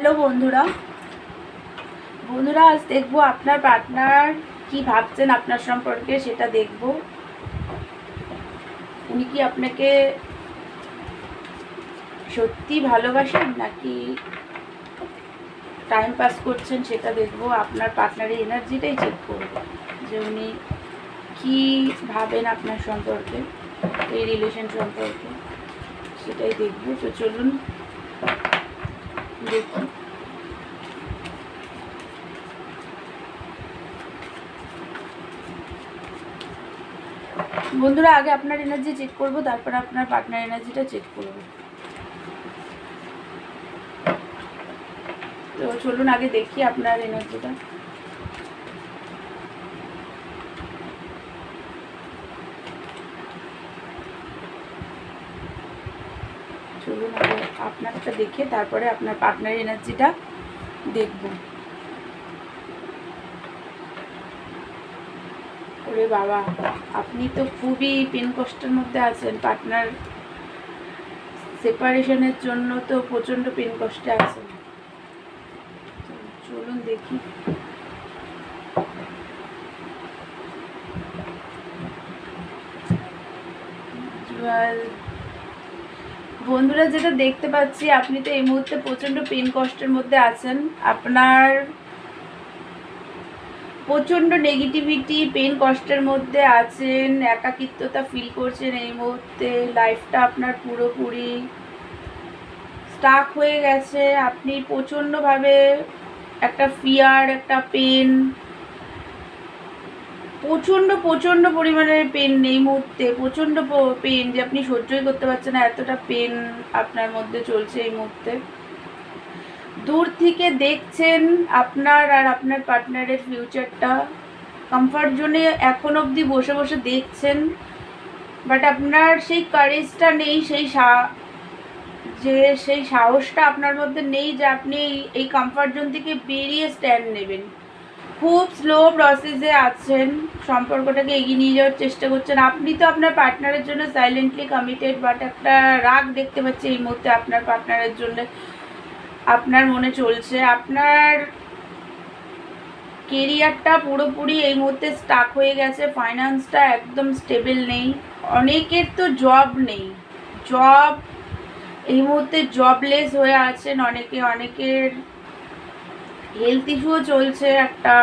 Hello বন্ধুরা। বন্ধুরা, আজ দেখব আপনার পার্টনার কি ভাবছেন আপনার সম্পর্কে, সেটা দেখব। উনি কি আপনাকে সত্যি ভালোবাসেন, নাকি টাইম পাস করছেন, সেটা দেখব। আপনার পার্টনারের এনার্জিটাই চেক করব, যে উনি কি ভাবেন আপনার সম্পর্কে, এই রিলেশন সম্পর্কে, সেটাই দেখব। তো চলুন দেখি বন্ধুরা, আগে আপনার এনার্জি চেক করব, তারপর আপনার পার্টনার এনার্জিটা চেক করব। তো চলুন আগে দেখি আপনার এনার্জিটা চলুন আপনারটা দেখে তারপরে আপনার পার্টনার এনার্জিটা দেখব। ওরে বাবা, আপনি তো খুবই পেন কষ্টের মধ্যে আছেন। পার্টনার সেপারেশনের জন্য তো প্রচণ্ড পেন কষ্টে আছেন। চলুন দেখি। জুয়াল বন্ধুরা যেটা দেখতে পাচ্ছি, আপনি তো এই মুহূর্তে প্রচণ্ড পেন কষ্টের মধ্যে আছেন। আপনার প্রচণ্ড নেগেটিভিটি পেন কষ্টের মধ্যে আছেন, একাকিত্বতা ফিল করছেন এই মুহূর্তে। লাইফটা আপনার পুরোপুরি স্টাক হয়ে গেছে। আপনি প্রচণ্ডভাবে একটা ফিয়ার একটা পেন প্রচণ্ড প্রচণ্ড পরিমাণের পেন এই মুহূর্তে। প্রচণ্ড পেন যে আপনি সহ্যই করতে পারছেন না, এতটা পেন আপনার মধ্যে চলছে এই মুহূর্তে। দূর থেকে দেখছেন আপনার আর আপনার পার্টনারের ফিউচারটা কমফর্ট জোনে এখন অবধি বসে বসে দেখছেন। বাট আপনার সেই কারেজটা নেই, সেই যে সেই সাহসটা আপনার মধ্যে নেই যে আপনি এই কমফর্ট জোন থেকে বেরিয়ে স্ট্যান্ড নেবেন। খুব স্লো প্রসেসে আছেন। সম্পর্কটাকে এগিয়ে নিয়ে যাওয়ার চেষ্টা করছেন। আপনি তো আপনার পার্টনারের জন্য সাইলেন্টলি কমিটেড বাট একটা রাগ দেখতে পাচ্ছি এই মুহূর্তে আপনার পার্টনারের জন্য। আপনার মনে চলছে। আপনার কেরিয়ারটা পুরোপুরি এই মুহূর্তে স্টাক হয়ে গেছে। ফাইন্যান্সটা একদম স্টেবল নেই। অনেকের তো জব নেই। জব এই মুহূর্তে জবলেস হয়ে আছেন অনেকে। অনেকের হেলথ ইস্যুও চলছে একটা।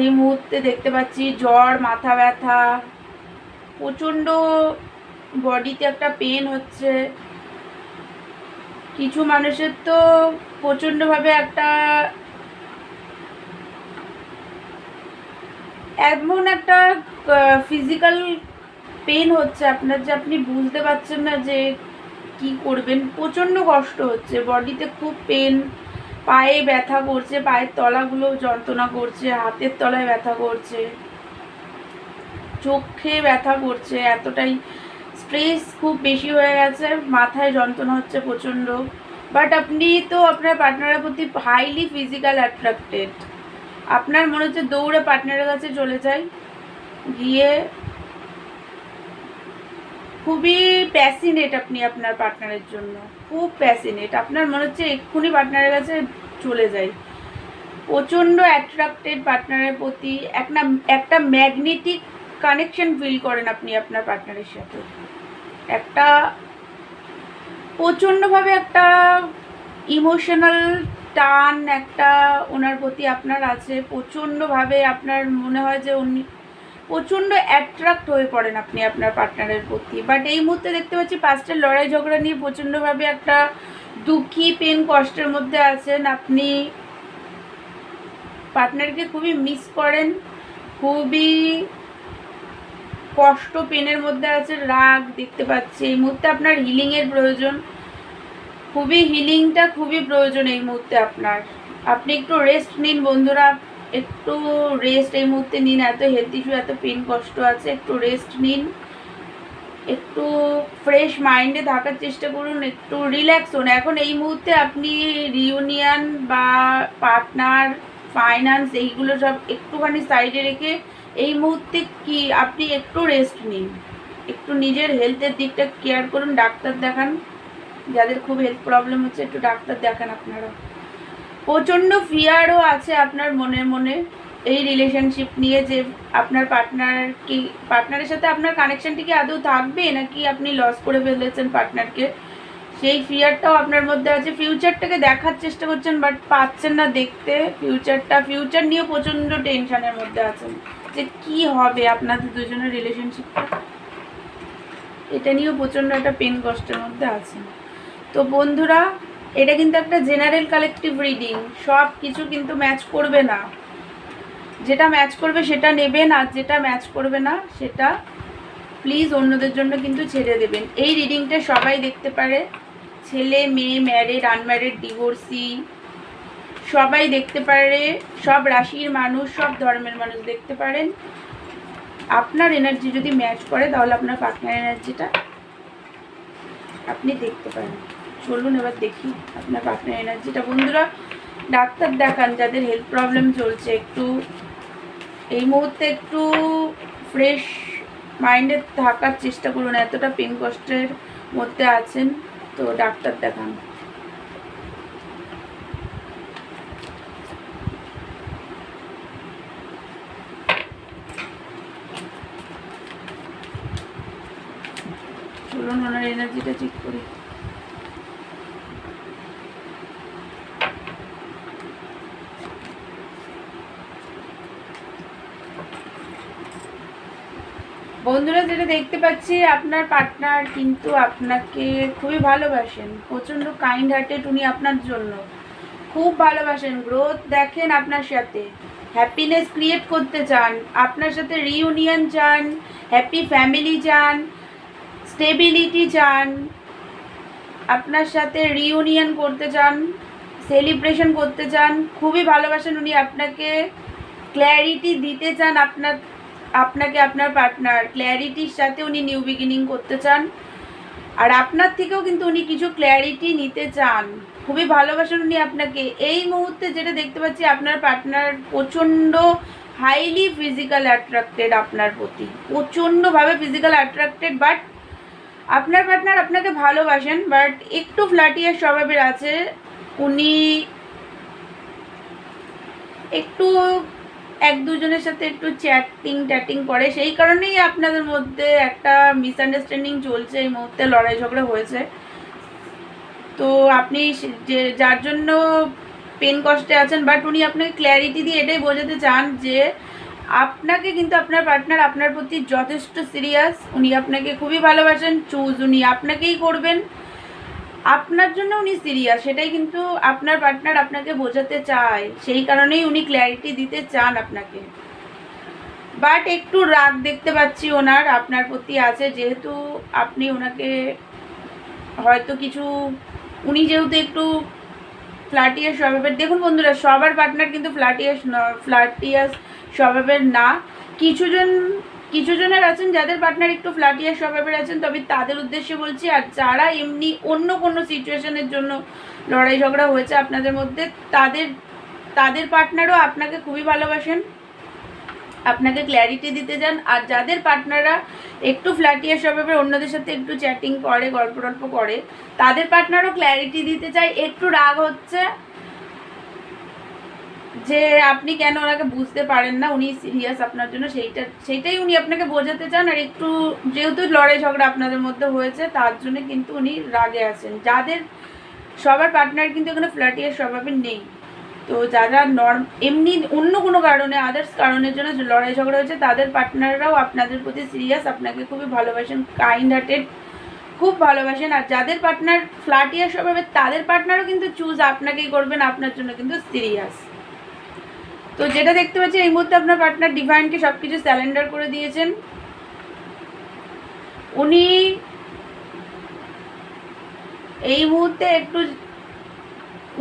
এই মুহূর্তে দেখতে পাচ্ছি জ্বর, মাথা ব্যথা, প্রচণ্ড বডিতে একটা পেন হচ্ছে। কিছু মানুষের তো প্রচণ্ডভাবে একটা এমন একটা ফিজিক্যাল পেন হচ্ছে। আপনার যে আপনি বুঝতে পারছেন না যে কি করবেন। প্রচণ্ড কষ্ট হচ্ছে। বডিতে খুব পেন পায়ে ব্যথা করছে, পায়ের তলাগুলো যন্ত্রণা করছে, হাতের তলায় ব্যথা করছে। চোখে ব্যথা করছে, এতটাই স্ট্রেস খুব বেশি হয়ে গেছে, মাথায় যন্ত্রণা হচ্ছে প্রচণ্ড। বাট আপনি তো আপনার পার্টনারের প্রতি হাইলি ফিজিক্যাল অ্যাট্রাক্টেড আপনার মনে হচ্ছে দৌড়ে পার্টনারের কাছে চলে যাই, গিয়ে খুবই প্যাসিনেট আপনি আপনার পার্টনারের জন্য। খুব প্যাসিনেট আপনার মনে হচ্ছে এক্ষুনি পার্টনারের কাছে চলে যাই। প্রচণ্ড অ্যাট্রাক্টেড পার্টনারের প্রতি একটা একটা ম্যাগনেটিক কানেকশন ফিল করেন আপনি আপনার পার্টনারের সাথে। একটা প্রচণ্ডভাবে একটা ইমোশনাল টান একটা ওনার প্রতি আপনার আছে। প্রচণ্ডভাবে আপনার মনে হয় যে উনি প্রচণ্ড অ্যাট্রাক্ট হয়ে পড়েন আপনি আপনার পার্টনারের প্রতি। বাট এই মুহূর্তে দেখতে পাচ্ছি পাঁচটার লড়াই ঝগড়া নিয়ে প্রচণ্ডভাবে একটা দুঃখী পেন কষ্টের মধ্যে আছেন। আপনি পার্টনারকে খুবই মিস করেন। খুবই কষ্ট পেনের মধ্যে আছে রাগ দেখতে পাচ্ছি। এই মুহূর্তে আপনার হিলিংয়ের প্রয়োজন। খুবই হিলিংটা খুবই প্রয়োজন এই মুহূর্তে আপনার। আপনি একটু রেস্ট নিন বন্ধুরা। একটু রেস্ট এই মুহূর্তে নিন, এত হেলথ ইস্যু এত পেন কষ্ট আছে, একটু রেস্ট নিন। একটু ফ্রেশ মাইন্ডে থাকার চেষ্টা করুন, একটু রিল্যাক্স হন। এখন এই মুহূর্তে আপনি রিউনিয়ন বা পার্টনার ফাইন্যান্স এইগুলো সব একটুখানি সাইডে রেখে এই মুহূর্তে কি আপনি একটু রেস্ট নিন। একটু নিজের হেলথের দিকটা কেয়ার করুন, ডাক্তার দেখান। যাদের খুব হেলথ প্রবলেম হচ্ছে, একটু ডাক্তার দেখান আপনারা। প্রচণ্ড ফিয়ারও আছে আপনার মনে মনে। এই রিলেশনশিপ নিয়ে যে আপনার পার্টনার কি পার্টনারের সাথে আপনার কানেকশনটি কি আদৌ থাকবে নাকি আপনি লস করে ফেলেছেন পার্টনারকে সেই ফিয়ারটাও আপনার মধ্যে আছে। ফিউচারটাকে দেখার চেষ্টা করছেন বাট পাচ্ছেন না দেখতে। ফিউচারটা ফিউচার নিয়েও প্রচণ্ড টেনশনের মধ্যে আছেন। যে কি হবে আপনাদের দুজনের রিলেশনশিপটা এটা নিয়েও প্রচণ্ড একটা পেন কষ্টের মধ্যে আছেন। তো বন্ধুরা এটা কিন্তু একটা জেনারেল কালেকটিভ রিডিং সব কিছু কিন্তু ম্যাচ করবে না। যেটা ম্যাচ করবে সেটা নেবেন আর যেটা ম্যাচ করবে না সেটা প্লিজ অন্যদের জন্য কিন্তু ছেড়ে দেবেন। এই রিডিংটা সবাই দেখতে পারে। ছেলে, মেয়ে ম্যারিড আনম্যারিড ডিভোর্সি সবাই দেখতে পারে। সব রাশির মানুষ, সব ধর্মের মানুষ দেখতে পারেন। আপনার এনার্জি যদি ম্যাচ করে, তাহলে আপনার পার্টনার এনার্জিটা আপনি দেখতে পারেন। চলুন, এবার দেখি আপনার পার্টনার এনার্জিটা বন্ধুরা, ডাক্তার দেখান, যাদের হেলথ প্রবলেম চলছে, একটু এই মুহূর্তে একটু ফ্রেশ মাইন্ডে থাকার চেষ্টা করুন, এতটা পেন কষ্টের মধ্যে আছেন, তো ডাক্তার দেখান। চলুন, ওনার এনার্জিটা চেক করি। বন্ধুরা, যেটা দেখতে পাচ্ছি, আপনার পার্টনার কিন্তু আপনাকে খুবই ভালোবাসেন। প্রচণ্ড কাইন্ড হার্টেড উনি আপনার জন্য। খুব ভালোবাসেন। গ্রোথ দেখেন আপনার সাথে। হ্যাপিনেস ক্রিয়েট করতে চান। আপনার সাথে রিউনিয়ন চান হ্যাপি ফ্যামিলি চান স্টেবিলিটি চান, আপনার সাথে রিউনিয়ন করতে চান সেলিব্রেশন করতে চান, খুবই ভালোবাসেন উনি আপনাকে। ক্ল্যারিটি দিতে চান আপনার আপনাকে আপনার পার্টনার ক্ল্যারিটির সাথে উনি নিউ বিগিনিং করতে চান। আর আপনার থেকেও কিন্তু উনি কিছু ক্ল্যারিটি নিতে চান। খুবই ভালোবাসেন উনি আপনাকে। এই মুহূর্তে যেটা দেখতে পাচ্ছি, আপনার পার্টনার প্রচণ্ড হাইলি ফিজিক্যাল অ্যাট্রাক্টেড আপনার প্রতি। প্রচণ্ডভাবে ফিজিক্যাল অ্যাট্রাক্টেড বাট আপনার পার্টনার আপনাকে ভালোবাসেন বাট একটু ফ্ল্যাটিয়ার স্বভাবের আছে। উনি একটু এক দুজনের সাথে একটু চ্যাটিং ট্যাটিং করে। সেই কারণেই আপনাদের মধ্যে একটা মিসআন্ডারস্ট্যান্ডিং চলছে এই মুহূর্তে লড়াই ঝগড়া হয়েছে। তো আপনি যে যার জন্য পেন কষ্টে আছেন বাট উনি আপনাকে ক্ল্যারিটি দিয়ে এটাই বোঝাতে চান যে আপনাকে কিন্তু আপনার পার্টনার আপনার প্রতি যথেষ্ট সিরিয়াস উনি আপনাকে খুবই ভালোবাসেন চুজ উনি আপনাকেই করবেন। আপনার জন্য উনি সিরিয়াস সেটাই কিন্তু আপনার পার্টনার আপনাকে বোঝাতে চায়। সেই কারণেই উনি ক্ল্যারিটি দিতে চান আপনাকে। বাট একটু রাগ দেখতে পাচ্ছি ওনার, আপনার প্রতি আছে যেহেতু আপনি ওনাকে হয়তো কিছু, উনি যেহেতু একটু ফ্ল্যাটিয়াস স্বভাবের, দেখুন বন্ধুরা, সবার পার্টনার কিন্তু ফ্ল্যাটিয়াস ফ্ল্যাটিয়াস স্বভাবের না। কিছুজন কিছুজনের আছেন, যাদের পার্টনার একটু ফ্ল্যাটিয়াস স্বভাবের আছেন, তবে তাদের উদ্দেশ্যে বলছি, আর যারা এমনি অন্য কোনো সিচুয়েশনের জন্য লড়াই ঝগড়া হয়েছে আপনাদের মধ্যে, তাদের তাদের পার্টনারও আপনাকে খুবই ভালোবাসেন, আপনাকে ক্ল্যারিটি দিতে যান, আর যাদের পার্টনাররা একটু ফ্ল্যাটিয়ার স্বভাবের, অন্যদের সাথে একটু চ্যাটিং করে, গল্প টল্প করে, তাদের পার্টনারও ক্ল্যারিটি দিতে চায় একটু রাগ হচ্ছে যে আপনি কেন ওনাকে বুঝতে পারেন না, উনি সিরিয়াস আপনার জন্য, সেইটা, সেইটাই উনি আপনাকে বোঝাতে চান। আর একটু যেহেতু লড়াই ঝগড়া আপনাদের মধ্যে হয়েছে, তার জন্য কিন্তু উনি রাগে আছেন। যাদের, সবার পার্টনার কিন্তু এখানে ফ্ল্যাটিয়ার স্বভাবের নেই। তো যারা নর্ম এমনি অন্য কোনো কারণে আদার্স কারণের জন্য লড়াই ঝগড়া হয়েছে, তাদের পার্টনাররাও আপনাদের প্রতি সিরিয়াস আপনাকে খুবই ভালোবাসেন কাইন্ড হার্টেড খুব ভালোবাসেন। আর যাদের পার্টনার ফ্ল্যাটিয়ার স্বভাবের তাদের পার্টনারও কিন্তু চুজ আপনাকেই করবেন, আপনার জন্য কিন্তু সিরিয়াস তো যেটা দেখতে পাচ্ছি, এই মুহূর্তে আপনার পার্টনার ডিভাইনকে সব কিছু স্যালেন্ডার করে দিয়েছেন। উনি এই মুহূর্তে একটু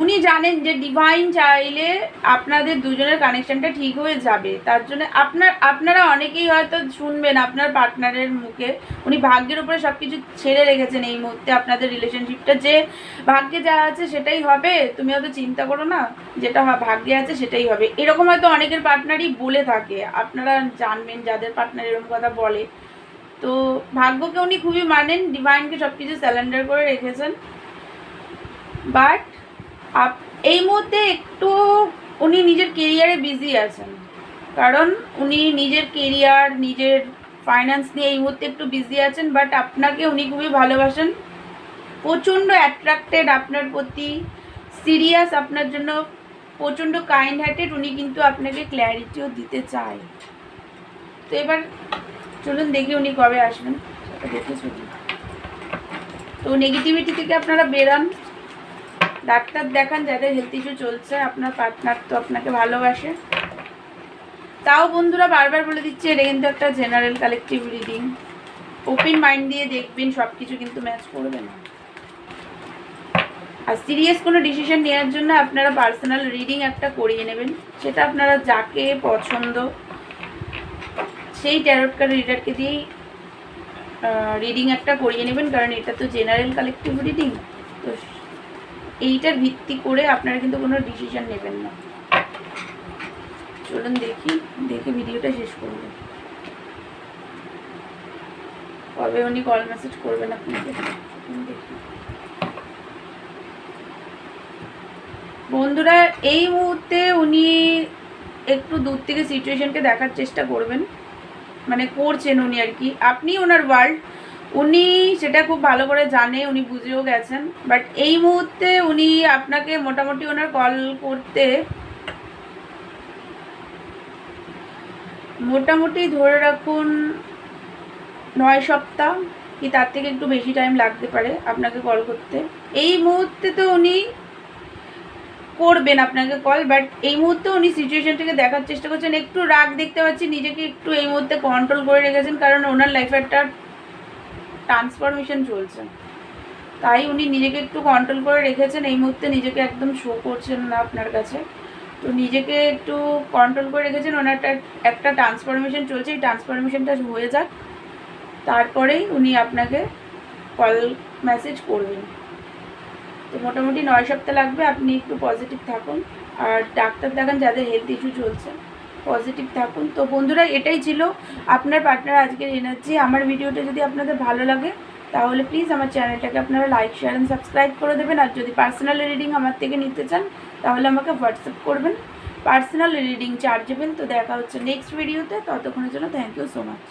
উনি জানেন যে ডিভাইন চাইলে আপনাদের দুজনের কানেকশনটা ঠিক হয়ে যাবে। তার জন্য আপনার, আপনারা অনেকেই হয়তো শুনবেন আপনার পার্টনারের মুখে। উনি ভাগ্যের উপরে সব কিছু ছেড়ে রেখেছেন এই মুহূর্তে আপনাদের রিলেশনশিপটা যে ভাগ্যে যা আছে সেটাই হবে, তুমি অত চিন্তা করো না, যেটা ভাগ্যে আছে সেটাই হবে। এরকম হয়তো অনেকের পার্টনারই বলে থাকে। আপনারা জানবেন যাদের পার্টনার এরকম কথা বলে। তো ভাগ্যকে উনি খুবই মানেন ডিভাইনকে সব কিছু স্যালেন্ডার করে রেখেছেন। বাট আপ, এই মুহূর্তে একটু উনি নিজের কেরিয়ারে বিজি আছেন। কারণ উনি নিজের কেরিয়ার নিজের ফাইন্যান্স নিয়ে এই মুহূর্তে একটু বিজি আছেন বাট আপনাকে উনি খুবই ভালোবাসেন। প্রচণ্ড অ্যাট্রাক্টেড আপনার প্রতি সিরিয়াস আপনার জন্য, প্রচণ্ড কাইন্ড হার্টেড উনি কিন্তু আপনাকে ক্ল্যারিটিও দিতে চায়। তো এবার চলুন দেখি উনি কবে আসবেন। দেখে চলুন। তো নেগেটিভিটি থেকে আপনারা বেরান। ডাক্তার দেখান যাদের হেলথ ইস্যু চলছে, আপনার পার্টনার তো আপনাকে ভালোবাসে। তাও বন্ধুরা বারবার বলে দিচ্ছে, এটা কিন্তু একটা general collective reading open mind দিয়ে দেখবেন সব কিছু কিন্তু ম্যাচ করবে না। আর সিরিয়াস কোনো ডিসিশন নেওয়ার জন্য আপনারা পার্সোনাল রিডিং একটা করিয়ে নেবেন, সেটা আপনারা যাকে পছন্দ, সেই ট্যারট কার্ড রিডারকে দিয়েই রিডিং একটা করিয়ে নেবেন, কারণ এটা তো জেনারেল কালেকটিভ রিডিং তো এইটার ভিত্তি করে আপনারা কিন্তু কোনো ডিসিশন নেবেন না। চলুন দেখি, দেখে ভিডিওটা শেষ করবেন কবে উনি কল মেসেজ করবেন আপনাকে? বন্ধুরা, এই মুহূর্তে উনি একটু দূর থেকে সিচুয়েশনকে দেখার চেষ্টা করবেন। মানে করছেন উনি আর কি। আপনি ওনার ওয়ার্ল্ড উনি সেটা খুব ভালো করে জানে, উনি বুঝেও গেছেন। বাট এই মুহূর্তে উনি আপনাকে মোটামুটি ওনার কল করতে মোটামুটি ধরে রাখুন নয় সপ্তাহ, কি তার থেকে একটু বেশি টাইম লাগতে পারে আপনাকে কল করতে। এই মুহূর্তে তো উনি করবেন আপনাকে কল বাট এই মুহূর্তে উনি সিচুয়েশনটাকে দেখার চেষ্টা করছেন। একটু রাগ দেখতে পাচ্ছি, নিজেকে একটু এই মুহূর্তে কন্ট্রোল করে রেখেছেন, কারণ ওনার লাইফে একটা ট্রান্সফরমেশন চলছে। তাই উনি নিজেকে একটু কন্ট্রোল করে রেখেছেন, এই মুহূর্তে নিজেকে একদম শো করছেন না আপনার কাছে। তো নিজেকে একটু কন্ট্রোল করে রেখেছেন, ওনার একটা একটা ট্রান্সফরমেশন চলছে, এই ট্রান্সফরমেশনটা হয়ে যাক। তারপরেই উনি আপনাকে কল মেসেজ করবেন। তো মোটামুটি নয় সপ্তাহ লাগবে, আপনি একটু পজিটিভ থাকুন। আর ডাক্তার দেখান যাদের হেলথ ইস্যু চলছে। পজিটিভ থাকুন। তো বন্ধুরা, এটাই ছিল আপনার পার্টনার আজকের এনার্জি আমার ভিডিওটা যদি আপনাদের ভালো লাগে, তাহলে প্লিজ আমার চ্যানেলটাকে আপনারা লাইক শেয়ার অ্যান্ড সাবস্ক্রাইব করে দেবেন। আর যদি পার্সোনাল রিডিং আমার থেকে নিতে চান, তাহলে আমাকে হোয়াটসঅ্যাপ করবেন। পার্সোনাল রিডিং চার্জেবল তো দেখা হচ্ছে নেক্সট ভিডিওতে ততক্ষণের জন্য থ্যাংক ইউ সো মাচ